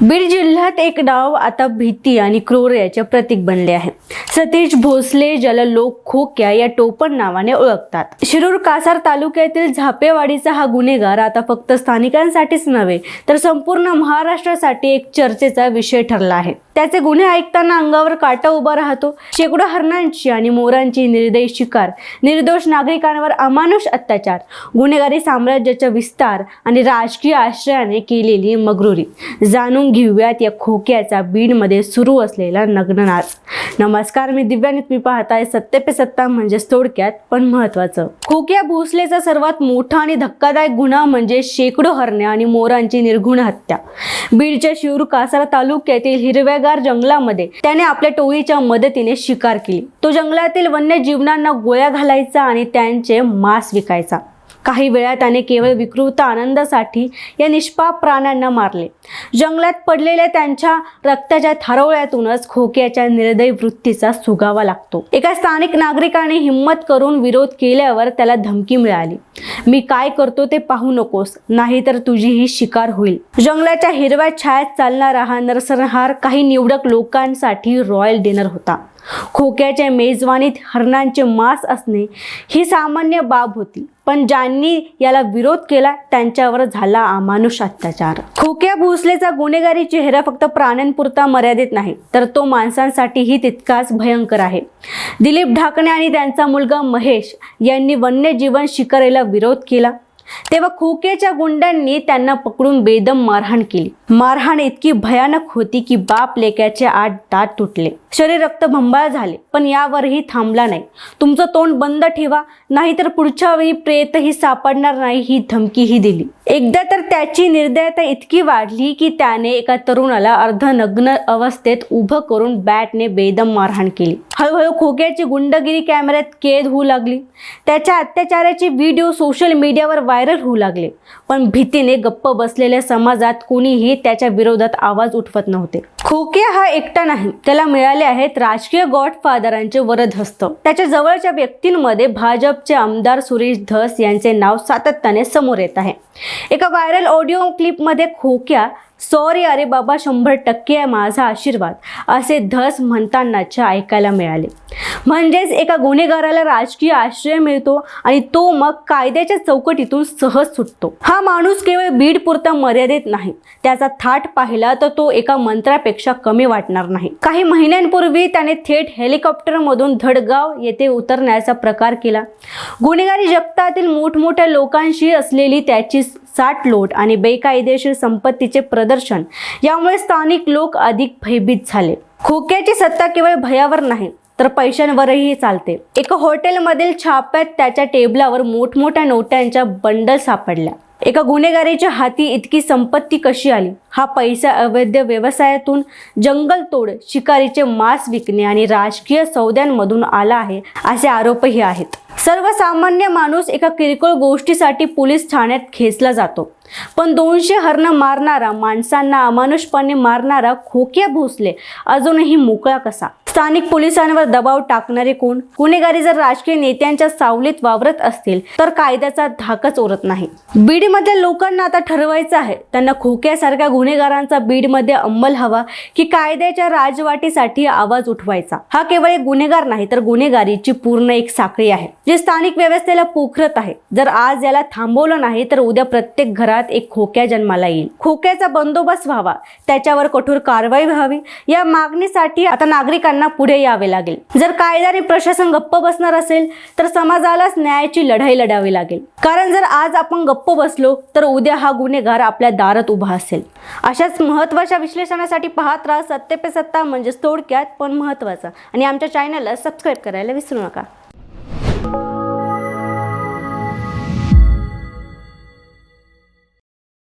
बीड जिल्ह्यात एक डाव आता भीती आणि क्रोर याचे प्रतीक बनले आहे. सतीश भोसले ज्याला लोक खोक्या या टोपण नावाने ओळखतात. शिरूर कासार तालुक्यातील झापेवाडीचा हा गुन्हेगार आता फक्त स्थानिकांसाठीच नव्हे तर संपूर्ण महाराष्ट्रासाठी एक चर्चेचा विषय ठरला आहे. त्याचे गुन्हे ऐकताना अंगावर काटा उभा राहतो. शेकडो हरणांची आणि मोरांची निर्दयी शिकार निर्दोष नागरिकांवर अमानुष अत्याचार गुन्हेगारी साम्राज्याचा विस्तार आणि राजकीय आश्रयाने केलेली मगरुरी. जाणून घेऊयात या खोक्याचा बीडमध्ये सुरू असलेला नग्ननाच नमस्कार मी दिव्यानी तुम्ही पाहताय सत्य पे सत्ता म्हणजेच थोडक्यात पण महत्वाचं खोक्या भोसलेचा सर्वात मोठा आणि धक्कादायक गुन्हा म्हणजे शेकडो हरण्या आणि मोरांची निर्घुण हत्या. बीडच्या शिरूर कासारा तालुक्यातील हिरव्यागार जंगलामध्ये त्याने आपल्या टोळीच्या मदतीने शिकार केली. तो जंगलातील वन्य जीवनांना गोळ्या घालायचा आणि त्यांचे मांस विकायचा. काही वेळा त्याने केवळ विकृत आनंदासाठी या निष्पाप प्राण्यांना मारले. जंगलात पडलेल्या त्यांच्या रक्ताच्या थारोळ्यातूनच खोक्याच्या निर्दयी वृत्तीचा सुगावा लागतो. एका स्थानिक नागरिकाने हिंमत करून विरोध केल्यावर त्याला धमकी मिळाली. मी काय करतो ते पाहू नकोस नाहीतर तुझी ही शिकार होईल. जंगलाच्या हिरव्या छायात चालणारा हा नरसंहार काही निवडक लोकांसाठी रॉयल डिनर होता. खोक्याच्या मेजवानीत हरणांचे मांस असणे ही सामान्य बाब होती. पण ज्यांनी याला विरोध केला त्यांच्यावर झाला अमानुष अत्याचार. खोक्या भोसलेचा गुन्हेगारी चेहरा फक्त प्राण्यांपुरता मर्यादित नाही तर तो माणसांसाठीही तितकाच भयंकर आहे. दिलीप ढाकणे आणि त्यांचा मुलगा महेश यांनी वन्यजीवन शिकारीला विरोध केला. तेव्हा खोक्याच्या गुंडांनी त्यांना पकडून बेदम मारहाण केली. मारहाण इतकी भयानक होती की बाप लेक्याचे आठ दात तुटले. शरीर रक्तभंबाळ झाले पण यावरही थांबला नाही. तुमचं तोंड बंद ठेवा नाहीतर पुढच्या वेळी प्रेतही सापडणार नाही ही धमकीही दिली. एकदा तर त्याची निर्दयता इतकी वाढली की त्याने एका तरुणाला अर्धनग्न अवस्थेत उभं करून बॅटने बेदम मारहाण केली. हळूहळू खोक्याची गुंडगिरी कॅमेऱ्यात कैद होऊ लागली. त्याच्या अत्याचाराचे व्हिडिओ सोशल मीडियावर व्हायरल होऊ लागले पण भीतीने गप्प बसलेल्या समाजात कोणीही त्याच्या विरोधात आवाज उठवत नव्हते. खोके हा एकटा नाही त्याला मिळाले आहेत राजकीय गॉडफादरांचे वरदहस्त. त्याच्या जवळच्या व्यक्तींमध्ये भाजपचे आमदार सुरेश धस यांचे नाव सातत्याने समोर येत आहे. एका व्हायरल ऑडिओ क्लिपमध्ये खोक्या सॉरी अरे बाबा शंभर टक्के आहे माझा आशीर्वाद असे धस म्हणतानाच्या ऐकायला मिळाले. म्हणजेच एका गुन्हेगाराला राजकीय आश्रय मिळतो आणि तो मग कायद्याच्या चौकटीतून सहज सुटतो. हा माणूस केवळ बीड पुरता मर्यादित नाही त्याचा थाट पाहिला तर तो एका मंत्रापेक्षा कमी वाटणार नाही. काही महिन्यांपूर्वी त्याने थेट हेलिकॉप्टरमधून धडगाव येथे उतरण्याचा प्रकार केला. गुन्हेगारी जगतातील मोठमोठ्या लोकांशी असलेली त्याची साठ लोट आणि बेकायदेशीर संपत्तीचे प्रदर्शन यामुळे स्थानिक लोक अधिक भयभीत झाले. खोक्याची सत्ता केवळ भयावर नाही तर पैशांवरही चालते. एका हॉटेलमधील छाप्यात त्याच्या टेबलावर मोठमोठ्या नोट्यांच्या बंडल सापडल्या. एका गुन्हेगारीच्या हाती इतकी संपत्ती कशी आली? हा पैसा अवैध व्यवसायातून जंगलतोड शिकारीचे मांस विकणे आणि राजकीय सौद्यांमधून आला आहे असे आरोपही आहेत. सर्वसामान्य माणूस एका किरकोळ गोष्टीसाठी पोलीस ठाण्यात खेचला जातो. पण दोनशे हरणं मारणारा माणसांना अमानुषपणे मारणारा खोक्या भोसले अजूनही मोकळा कसा? स्थानिक पोलिसांवर दबाव टाकणारे कोण? गुन्हेगारी जर राजकीय नेत्यांच्या सावलीत वावरत असतील तर कायद्याचा धाकच उरत नाही. बीडमधल्या लोकांना आता ठरवायचं आहे. त्यांना खोक्यासारख्या गुन्हेगारांचा बीडमध्ये अंमल हवा की कायद्याच्या राजवाटीसाठी आवाज उठवायचा? हा केवळ एक गुन्हेगार नाही तर गुन्हेगारीची पूर्ण एक साखळी आहे जे स्थानिक व्यवस्थेला पोखरत आहे. जर आज याला थांबवलं नाही तर उद्या प्रत्येक घरात एक खोक्या जन्माला येईल. खोक्याचा बंदोबस्त व्हावा त्याच्यावर कठोर कारवाई व्हावी. या मागणीसाठी आता नागरिकांना पुढे यावे लागेल. जर कायदा आणि प्रशासन गप्प बसणार असेल तर समाजालाच न्यायाची लढाई लढावी लागेल. कारण जर आज आपण गप्प बसलो तर उद्या हा गुन्हेगार आपल्या दारात उभा असेल. अशाच महत्त्वाच्या विश्लेषणासाठी पाहत राहा सत्ते पे सत्ता म्हणजेच थोडक्यात पण महत्त्वाचा. आणि आमच्या चॅनलला सबस्क्राईब करायला विसरू नका.